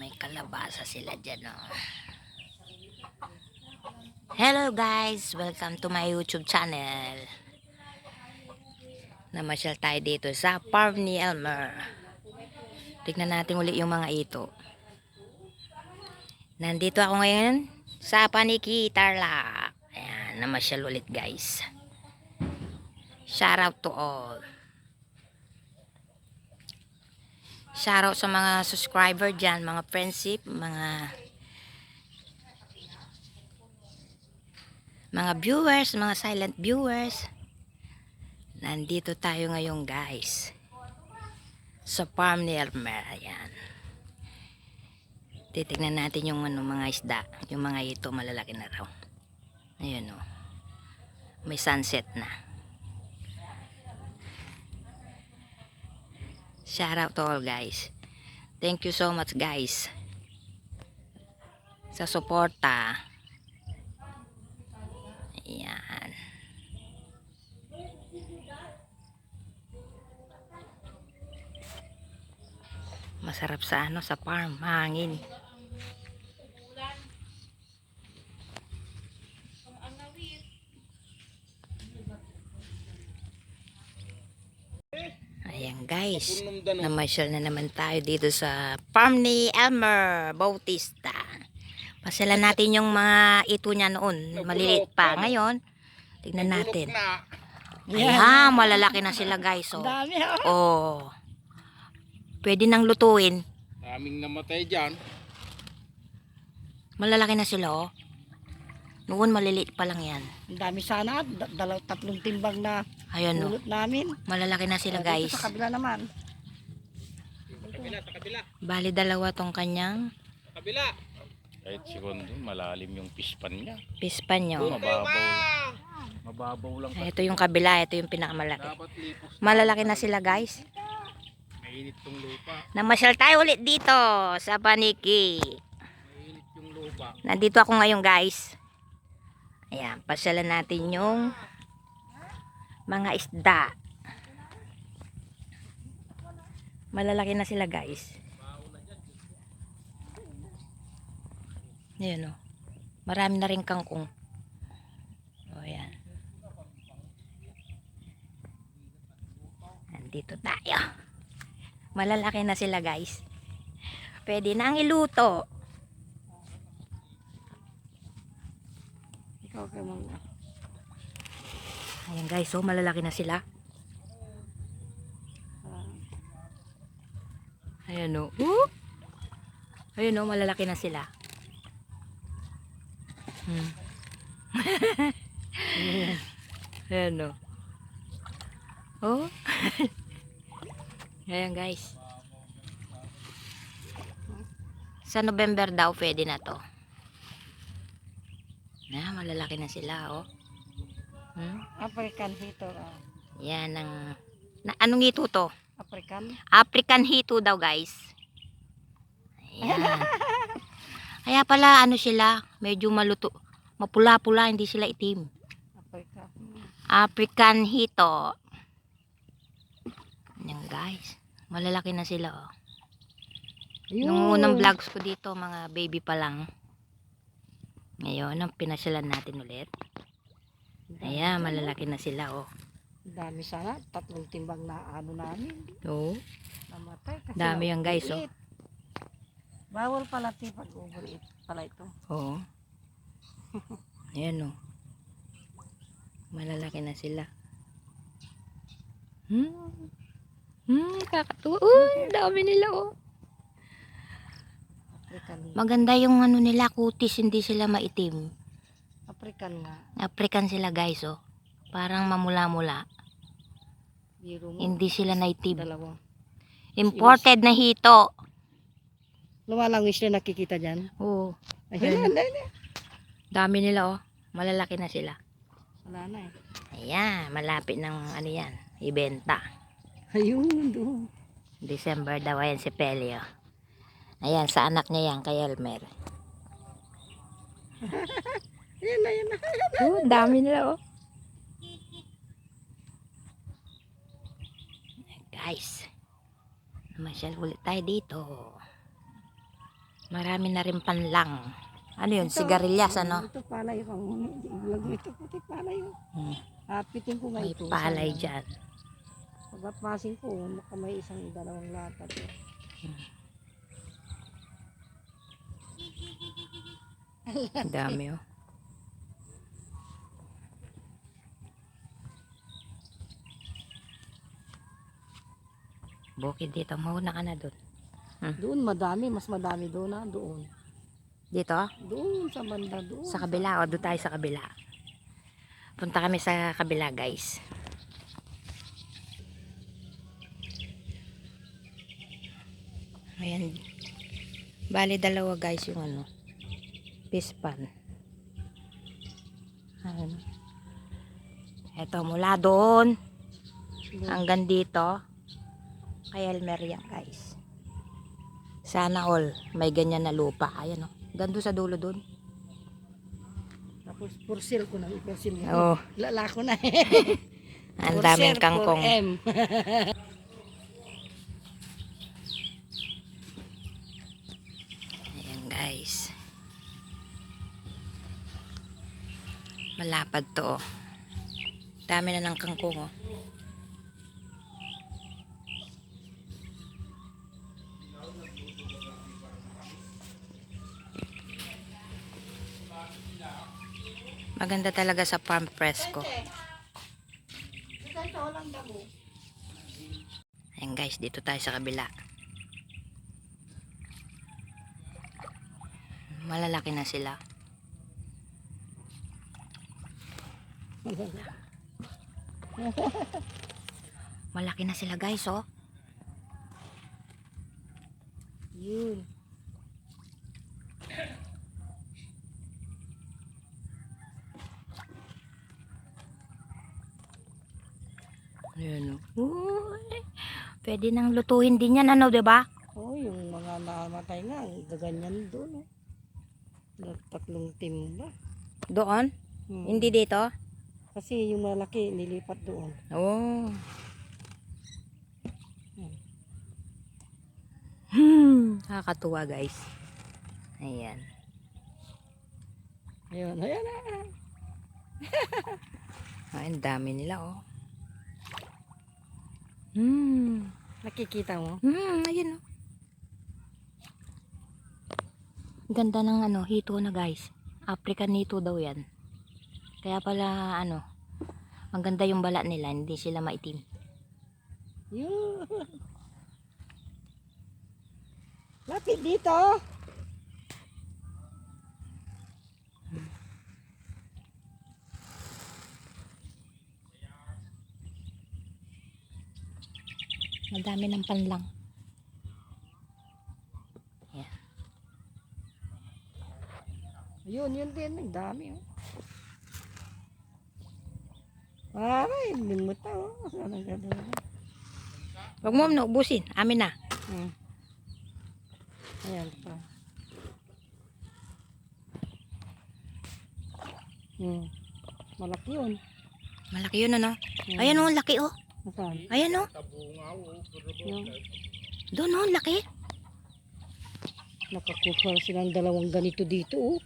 May kalabasa sila dyan, oh. Hello guys! Welcome to my YouTube channel. Namasyal tayo dito sa farm ni Elmer. Tignan natin uli yung mga ito. Nandito ako ngayon sa Paniki Tarlac. Ayan, namasyal ulit guys. Shout out to all. Shoutout sa mga subscriber dyan, mga friendship, mga mga viewers, mga silent viewers. Nandito tayo ngayon guys. Sa farm ni Elmer. Ayan. Titignan natin yung ano, mga isda. Yung mga ito malalaki na raw. Ayan o. May sunset na. Shout out to all guys. Thank you so much guys. Sa suporta. Ayan. Masarap sa ano sa farm, hangin. Ayan guys. Namasyal na naman tayo dito sa farm ni Elmer Bautista. Pasala natin yung mga ito niya noon. Maliliit pa. Ngayon, tignan natin. Ayan, malalaki na sila guys. Oh. Dami ha. oh. Pwede nang lutuin. Daming namatay dyan. Malalaki na sila oh. Noon maliliit pa lang yan. Ang dami sana. Da- dalaw, tatlong timbang na Ayan oh. ulot namin. Malalaki na sila Dito guys. Sa kabila naman. Kabila, sa kabila. Bali dalawa tong kanyang Sa kabila. Kahit segundo, malalim yung pispan niya. pispan nyo. Mababaw. Mababaw lang. Ay, Ito yung kabila, ito yung pinakamalaki. Dapat lipos. Malalaki na sila guys. Mainit tong lupa. Namasyal tayo ulit dito sa Paniki. Mainit yung lupa. Nandito ako ngayon guys. Ayan, pasyalan natin yung mga isda. Malalaki na sila guys. Ayan o. Marami na rin kangkong. O ayan. Nandito tayo. Malalaki na sila guys. Pwede na ang iluto. Ikaw kay mga. Ayan guys, so malalaki na sila. Ayan o. Uh! Ayan o, malalaki na sila. Hmm. Ayan o. Oh. Ayan guys. Sa November daw pwede na to. Na, malalaki na sila oh. Hmm? African hito. ah. Yan ang na, anong ito to? African. African hito daw guys. Ayan. Kaya pala ano sila, medyo maluto, mapula-pula, hindi sila itim. Africa. African hito. Yan guys. Malalaki na sila oh. Nung unang vlogs ko dito, mga baby pa lang. Ngayon, ang pinasyalan natin ulit. Ayan, malalaki na sila oh. Dami sana. Tatlong timbang na ano namin. Oo. Namatay. Kasi Dami yan, guys, oh. Bawal pala ti pag overeat pala ito. Oo. Ayan o. Malalaki na sila. Hmm. Hmm, kakatuwa. Uy, dami nila oh. African. Maganda yung ano nila, kutis, hindi sila maitim. African nga. African sila guys oh. Parang mamula-mula. Biro mo. Hindi sila native. Dalawa. Imported na hito. Lumalangis na nakikita dyan. Oo. Ayun, ayun, ayun. Dami nila oh. Malalaki na sila. Wala na eh. Ayan, malapit ng ano yan, ibenta. Ayun, doon. December daw ayan si Pelio. Ayan, sa anak niya yan, kay Elmer. Ayun, ayun, ayun. Oh, dami nila oh. Guys, namasyal ulit tayo dito. Marami na rin panlang. Ano yun? Ito, Sigarilyas, ano? Ito palay ko. Ilag ito puti palay. oh. Hmm. Hapitin ko nga May ito. palay Sana. dyan. Pagkapasin ko, baka may isang dalawang lata. to. Ang dami, oh. Bukid dito. Mauna ka na doon. Doon madami, mas madami doon na doon. Dito? Doon sa banda doon. Sa kabila. O, doon tayo sa kabila. Punta kami sa kabila, guys. Ayan. Bali, dalawa, guys, yung ano. Pispan. Ano. Ito, mula doon. Hanggang dito. Kay Elmer yan, guys. Sana all. May ganyan na lupa. Ayan, o. Gando sa dulo doon. Tapos pursil ko na, ipursil mo. Oo. Lala ko na. Ang For daming sale, kangkong. for M. Ayan guys. Malapad to oh. Dami na ng kangkong oh. Maganda talaga sa farm press ko. Ayan guys, dito tayo sa kabila. Malalaki na sila. Malaki na sila guys, oh. Yun. Ayan, oh. Uy, Pwede nang lutuin din yan, ano, 'di ba? Oh, yung mga namatay nga, gaganyan doon. Oh. Nagtatlong timba. Doon? Hmm. Hindi dito? Kasi yung malaki, nilipat doon. Oh. Hmm, nakakatuwa guys. Ayan. Ayun, ayan na. Ay, ang dami nila, oh. Hmm. Nakikita mo? Hmm, ayun, oh. Ganda ng ano, hito na guys. African hito daw yan. Kaya pala, ano, ang ganda yung balat nila, hindi sila maitim. Yun. Lapit dito. Madami ng panlang. Yan. Yun, yun din. Ang dami. Oh. Ay, limot na. Oh. Saan ang gano'n? Huwag mo na ubusin. Amin na. Hmm. Ayan pa. Hmm. Malaki yun. Malaki yun, ano? Hmm. Ayan, oh, laki, oh. Nasaan? Ayan, oh. Yung Doon, oh, laki. nakakuha sila ng dalawang ganito dito. Oh.